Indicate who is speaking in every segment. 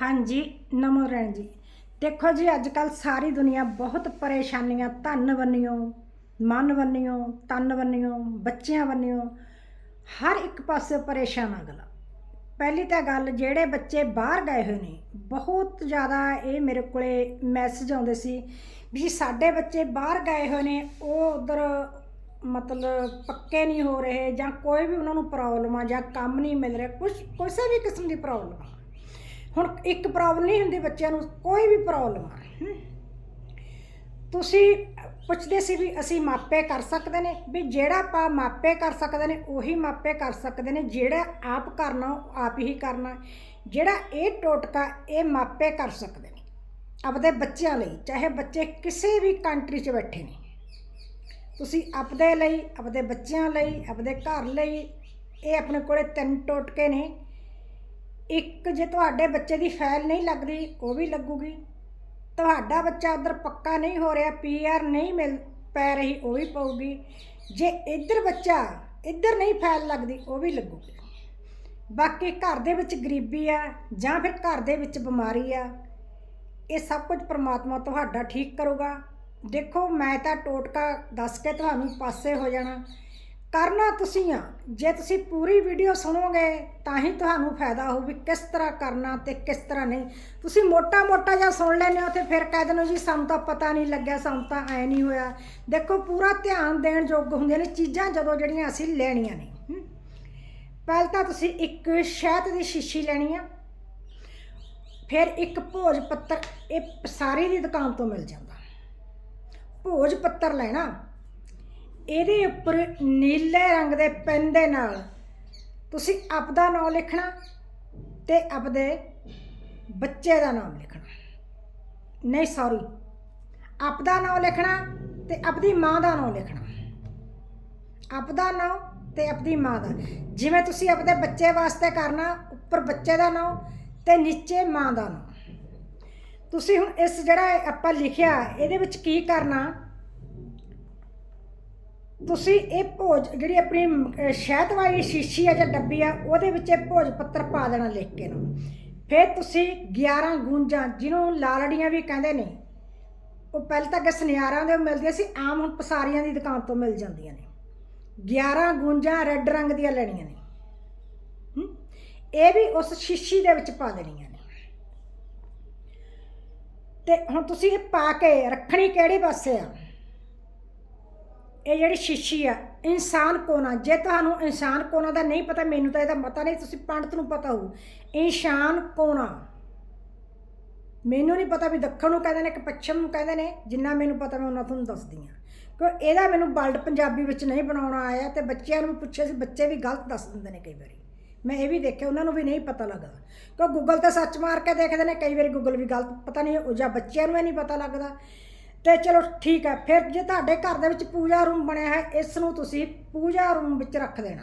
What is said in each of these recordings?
Speaker 1: ਹਾਂਜੀ, ਨਮੋ ਰਣ ਜੀ। ਦੇਖੋ ਜੀ ਅੱਜ ਕੱਲ ਸਾਰੀ ਦੁਨੀਆ ਬਹੁਤ ਪਰੇਸ਼ਾਨੀਆਂ ਧਨ ਬੰਨਿਓ, ਮਨ ਬੰਨਿਓ, ਤਨ ਬੰਨਿਓ, ਬੱਚਿਆਂ ਬੰਨਿਓ। ਹਰ ਇੱਕ ਪਾਸੇ ਪਰੇਸ਼ਾਨ ਅਗਲਾ। ਪਹਿਲੀ ਤਾਂ ਗੱਲ, ਜਿਹੜੇ ਬੱਚੇ ਬਾਹਰ ਗਏ ਹੋਏ ਨੇ, ਬਹੁਤ ਜ਼ਿਆਦਾ ਇਹ ਮੇਰੇ ਕੋਲੇ ਮੈਸੇਜ ਆਉਂਦੇ ਸੀ ਵੀ ਜੀ, ਸਾਡੇ ਬੱਚੇ ਬਾਹਰ ਗਏ ਹੋਏ ਨੇ, ਉਹ ਉਧਰ ਮਤਲਬ ਪੱਕੇ ਨਹੀਂ ਹੋ ਰਹੇ ਜਾਂ ਕੋਈ ਵੀ ਉਹਨਾਂ ਨੂੰ ਪ੍ਰੋਬਲਮ ਆ ਜਾਂ ਕੰਮ ਨਹੀਂ ਮਿਲ ਰਿਹਾ ਕੁਝ ਕਿਸੇ ਵੀ ਕਿਸਮ ਦੀ ਪ੍ਰੋਬਲਮ ਆ। ਹੁਣ ਇੱਕ ਪ੍ਰੋਬਲਮ ਨਹੀਂ ਹੁੰਦੀ ਬੱਚਿਆਂ ਨੂੰ, ਕੋਈ ਵੀ ਪ੍ਰੋਬਲਮ ਆ। ਤੁਸੀਂ ਪੁੱਛਦੇ ਸੀ ਵੀ ਅਸੀਂ ਮਾਪੇ ਕਰ ਸਕਦੇ ਨੇ, ਵੀ ਜਿਹੜਾ ਆਪਾਂ ਮਾਪੇ ਕਰ ਸਕਦੇ ਨੇ, ਉਹੀ ਮਾਪੇ ਕਰ ਸਕਦੇ ਨੇ, ਜਿਹੜਾ ਆਪ ਕਰਨਾ, ਉਹ ਆਪ ਹੀ ਕਰਨਾ। ਜਿਹੜਾ ਇਹ ਟੋਟਕਾ, ਇਹ ਮਾਪੇ ਕਰ ਸਕਦੇ ਨੇ, ਆਪਦੇ ਬੱਚਿਆਂ ਲਈ, ਚਾਹੇ ਬੱਚੇ ਕਿਸੇ ਵੀ ਕੰਟਰੀ 'ਚ ਬੈਠੇ ਨੇ। ਤੁਸੀਂ ਆਪਦੇ ਲਈ, ਆਪਦੇ ਬੱਚਿਆਂ ਲਈ, ਆਪਦੇ ਘਰ ਲਈ, ਇਹ ਆਪਣੇ ਕੋਲੇ ਤਿੰਨ ਟੋਟਕੇ ਨੇ। ਇੱਕ ਜੇ ਤੁਹਾਡੇ ਬੱਚੇ ਦੀ ਫਾਈਲ ਨਹੀਂ ਲੱਗਦੀ ਉਹ ਵੀ ਲੱਗੂਗੀ। ਤੁਹਾਡਾ ਬੱਚਾ ਉਧਰ ਪੱਕਾ ਨਹੀਂ ਹੋ ਰਿਹਾ ਪੀਆਰ ਨਹੀਂ ਮਿਲ ਪੈ ਰਹੀ, ਉਹ ਵੀ ਪਊਗੀ। ਜੇ ਇੱਧਰ ਬੱਚਾ ਇੱਧਰ ਨਹੀਂ ਫਾਈਲ ਲੱਗਦੀ, ਉਹ ਵੀ ਲੱਗੂਗੀ। ਬਾਕੀ ਘਰ ਦੇ ਵਿੱਚ ਗਰੀਬੀ ਆ, ਜਾਂ ਫਿਰ ਘਰ ਦੇ ਵਿੱਚ ਬਿਮਾਰੀ ਆ, ਇਹ ਸਭ ਕੁਝ ਪ੍ਰਮਾਤਮਾ ਤੁਹਾਡਾ ਠੀਕ ਕਰੂਗਾ। ਦੇਖੋ, ਮੈਂ ਤਾਂ ਟੋਟਕਾ ਦੱਸ ਕੇ ਤੁਹਾਨੂੰ ਪਾਸੇ ਹੋ ਜਾਣਾ। ਕਰਨਾ ਤੁਸੀਂ ਆ। ਜੇ ਤੁਸੀਂ ਪੂਰੀ ਵੀਡੀਓ ਸੁਣੋਗੇ, ਤਾਂ ਹੀ ਤੁਹਾਨੂੰ ਫਾਇਦਾ ਹੋਊ ਵੀ ਕਿਸ ਤਰ੍ਹਾਂ ਕਰਨਾ ਤੇ ਕਿਸ ਤਰ੍ਹਾਂ ਨਹੀਂ। ਤੁਸੀਂ ਮੋਟਾ-ਮੋਟਾ ਜਾਂ ਸੁਣ ਲੈਂਦੇ ਹੋ ਤੇ ਫਿਰ ਕਹਿ ਦਿੰਦੇ ਹੋ ਜੀ, ਸਾਨੂੰ ਤਾਂ ਪਤਾ ਨਹੀਂ ਲੱਗਿਆ, ਸਾਨੂੰ ਤਾਂ ਐ ਨਹੀਂ ਹੋਇਆ। ਦੇਖੋ, ਪੂਰਾ ਧਿਆਨ ਦੇਣ ਯੋਗ ਹੁੰਦੀਆਂ ਨੇ ਚੀਜ਼ਾਂ ਜਦੋਂ ਜਿਹੜੀਆਂ ਅਸੀਂ ਲੈਣੀਆਂ ਨੇ। ਹਮ। ਪਹਿਲ ਤਾਂ ਤੁਸੀਂ ਇੱਕ ਸ਼ਹਿਦ ਦੀ ਸ਼ੀਸ਼ੀ ਲੈਣੀ ਆ। ਫਿਰ ਇੱਕ ਭੋਜ ਪੱਤਰ, ਇਹ ਸਾਰੀ ਦੀ ਦੁਕਾਨ ਤੋਂ ਮਿਲ ਜਾਂਦਾ। ਭੋਜ ਪੱਤਰ ਲੈਣਾ। ਇਹਦੇ ਉੱਪਰ ਨੀਲੇ ਰੰਗ ਦੇ ਪੈਨ ਦੇ ਨਾਲ ਤੁਸੀਂ ਆਪਦਾ ਨਾਮ ਲਿਖਣਾ ਤੇ ਆਪਦੇ ਬੱਚੇ ਦਾ ਨਾਮ ਲਿਖਣਾ। ਨਹੀਂ ਸੌਰੀ ਆਪਦਾ ਨਾਮ ਲਿਖਣਾ ਤੇ ਆਪਦੀ ਮਾਂ ਦਾ ਨਾਮ ਲਿਖਣਾ। ਆਪਦਾ ਨਾਮ ਤੇ ਆਪਦੀ ਮਾਂ ਦਾ। ਜਿਵੇਂ ਤੁਸੀਂ ਆਪਦੇ ਬੱਚੇ ਵਾਸਤੇ ਕਰਨਾ, ਉੱਪਰ ਬੱਚੇ ਦਾ ਨਾਮ ਤੇ ਨੀਚੇ ਮਾਂ ਦਾ ਨਾਮ। ਤੁਸੀਂ ਹੁਣ ਇਸ ਜਿਹੜਾ ਆਪਾਂ ਲਿਖਿਆ, ਇਹਦੇ ਵਿੱਚ ਕੀ ਕਰਨਾ? ਤੁਸੀਂ ਇਹ ਭੋਜ ਜਿਹੜੀ ਆਪਣੀ ਅਹ, ਸ਼ਹਿਦ ਵਾਲੀ ਸ਼ੀਸ਼ੀ ਆ ਜਾਂ ਡੱਬੀ ਆ ਉਹਦੇ ਵਿੱਚ ਇਹ ਭੋਜ ਪੱਤਰ ਪਾ ਦੇਣਾ ਲਿਖ ਕੇ ਨੂੰ। ਫਿਰ ਤੁਸੀਂ 11 ਗੂੰਜਾਂ ਜਿਹਨੂੰ ਲਾਲੜੀਆਂ ਵੀ ਕਹਿੰਦੇ ਨੇ ਉਹ ਪਹਿਲਾਂ ਤਾਂ ਕਿ ਸੁਨਿਆਰਾਂ ਦੇ ਮਿਲਦੀਆਂ ਸੀ ਆਮ ਹੁਣ ਪਸਾਰੀਆਂ ਦੀ ਦੁਕਾਨ ਤੋਂ ਮਿਲ ਜਾਂਦੀਆਂ ਨੇ। 11 ਗੂੰਜਾਂ ਰੈੱਡ ਰੰਗ ਦੀਆਂ ਲੈਣੀਆਂ ਨੇ। ਹਮ? ਇਹ ਵੀ ਉਸ ਸ਼ੀਸ਼ੀ ਦੇ ਵਿੱਚ ਪਾ ਦੇਣੀਆਂ ਨੇ। ਤੇ ਹੁਣ ਤੁਸੀਂ ਇਹ ਪਾ ਕੇ ਰੱਖਣੀ ਕਿਹੜੇ ਪਾਸੇ ਆ? ਇਹ ਜਿਹੜੀ ਸ਼ੀਸ਼ੀ ਆ, ਇਨਸਾਨ ਕੋਨਾ, ਜੇ ਤੁਹਾਨੂੰ ਇਨਸਾਨ ਕੋਣਾ ਦਾ ਨਹੀਂ ਪਤਾ, ਮੈਨੂੰ ਤਾਂ ਇਹਦਾ ਪਤਾ ਨਹੀਂ, ਤੁਸੀਂ ਪੰਡਤ ਨੂੰ ਪਤਾ ਹੋਊ। ਇਨਸਾਨ ਕੋਣਾ ਮੈਨੂੰ ਨਹੀਂ ਪਤਾ ਵੀ ਦੱਖਣ ਨੂੰ ਕਹਿੰਦੇ ਨੇ ਕਿ ਪੱਛਮ ਨੂੰ ਕਹਿੰਦੇ ਨੇ, ਜਿੰਨਾ ਮੈਨੂੰ ਪਤਾ ਮੈਂ ਉਹਨਾਂ ਤੁਹਾਨੂੰ ਦੱਸਦੀ ਹਾਂ। ਕਿਉਂ ਇਹਦਾ ਮੈਨੂੰ ਵਰਲਡ ਪੰਜਾਬੀ ਵਿੱਚ ਨਹੀਂ ਬਣਾਉਣਾ ਆਇਆ ਤੇ ਬੱਚਿਆਂ ਨੂੰ ਵੀ ਪੁੱਛਿਆ ਸੀ, ਬੱਚੇ ਵੀ ਗਲਤ ਦੱਸ ਦਿੰਦੇ ਨੇ ਕਈ ਵਾਰੀ। ਮੈਂ ਇਹ ਵੀ ਦੇਖਿਆ, ਉਹਨਾਂ ਨੂੰ ਵੀ ਨਹੀਂ ਪਤਾ ਲੱਗਦਾ। ਕਿਉਂ ਗੂਗਲ ਤੇ ਸਰਚ ਮਾਰ ਕੇ ਦੇਖਦੇ ਨੇ, ਕਈ ਵਾਰੀ ਗੂਗਲ ਵੀ ਗਲਤ, ਪਤਾ ਨਹੀਂ, ਉਹ ਜਾਂ ਬੱਚਿਆਂ ਨੂੰ ਇਹ ਨਹੀਂ ਪਤਾ ਲੱਗਦਾ। ਤੇ ਚਲੋ ਠੀਕ ਹੈ, ਫਿਰ ਜੇ ਤੁਹਾਡੇ ਘਰ ਦੇ ਵਿੱਚ ਪੂਜਾ ਰੂਮ ਬਣਿਆ ਹੈ ਇਸ ਨੂੰ ਤੁਸੀਂ ਪੂਜਾ ਰੂਮ ਵਿੱਚ ਰੱਖ ਦੇਣਾ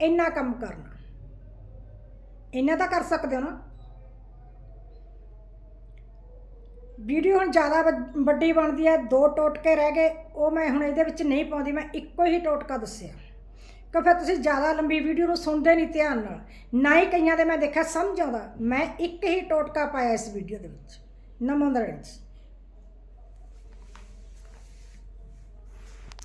Speaker 1: ਇੰਨਾ ਕੰਮ ਕਰਨਾ। ਇੰਨਾ ਤਾਂ ਕਰ ਸਕਦੇ ਹੋ ਨਾ। ਵੀਡੀਓ ਹੁਣ ਜ਼ਿਆਦਾ ਵੱਡ- ਵੱਡੀ ਬਣਦੀ ਹੈ, ਦੋ ਟੋਟਕੇ ਰਹਿ ਗਏ, ਉਹ ਮੈਂ ਹੁਣ ਇਹਦੇ ਵਿੱਚ ਨਹੀਂ ਪਾਉਂਦੀ, ਮੈਂ ਇੱਕੋ ਹੀ ਟੋਟਕਾ ਦੱਸਿਆ। ਕਿ ਫਿਰ ਤੁਸੀਂ ਜ਼ਿਆਦਾ ਲੰਬੀ ਵੀਡੀਓ ਨੂੰ ਸੁਣਦੇ ਨਹੀਂ ਧਿਆਨ ਨਾਲ। ਨਾ ਹੀ ਕਈਆਂ ਦੇ ਮੈਂ ਦੇਖਿਆ ਸਮਝ ਆਉਂਦਾ ਮੈਂ ਇੱਕ ਹੀ ਟੋਟਕਾ ਪਾਇਆ ਇਸ ਵੀਡੀਓ ਦੇ ਵਿੱਚ। ਨਮੋ ਨਰਾਇਣ ਜੀ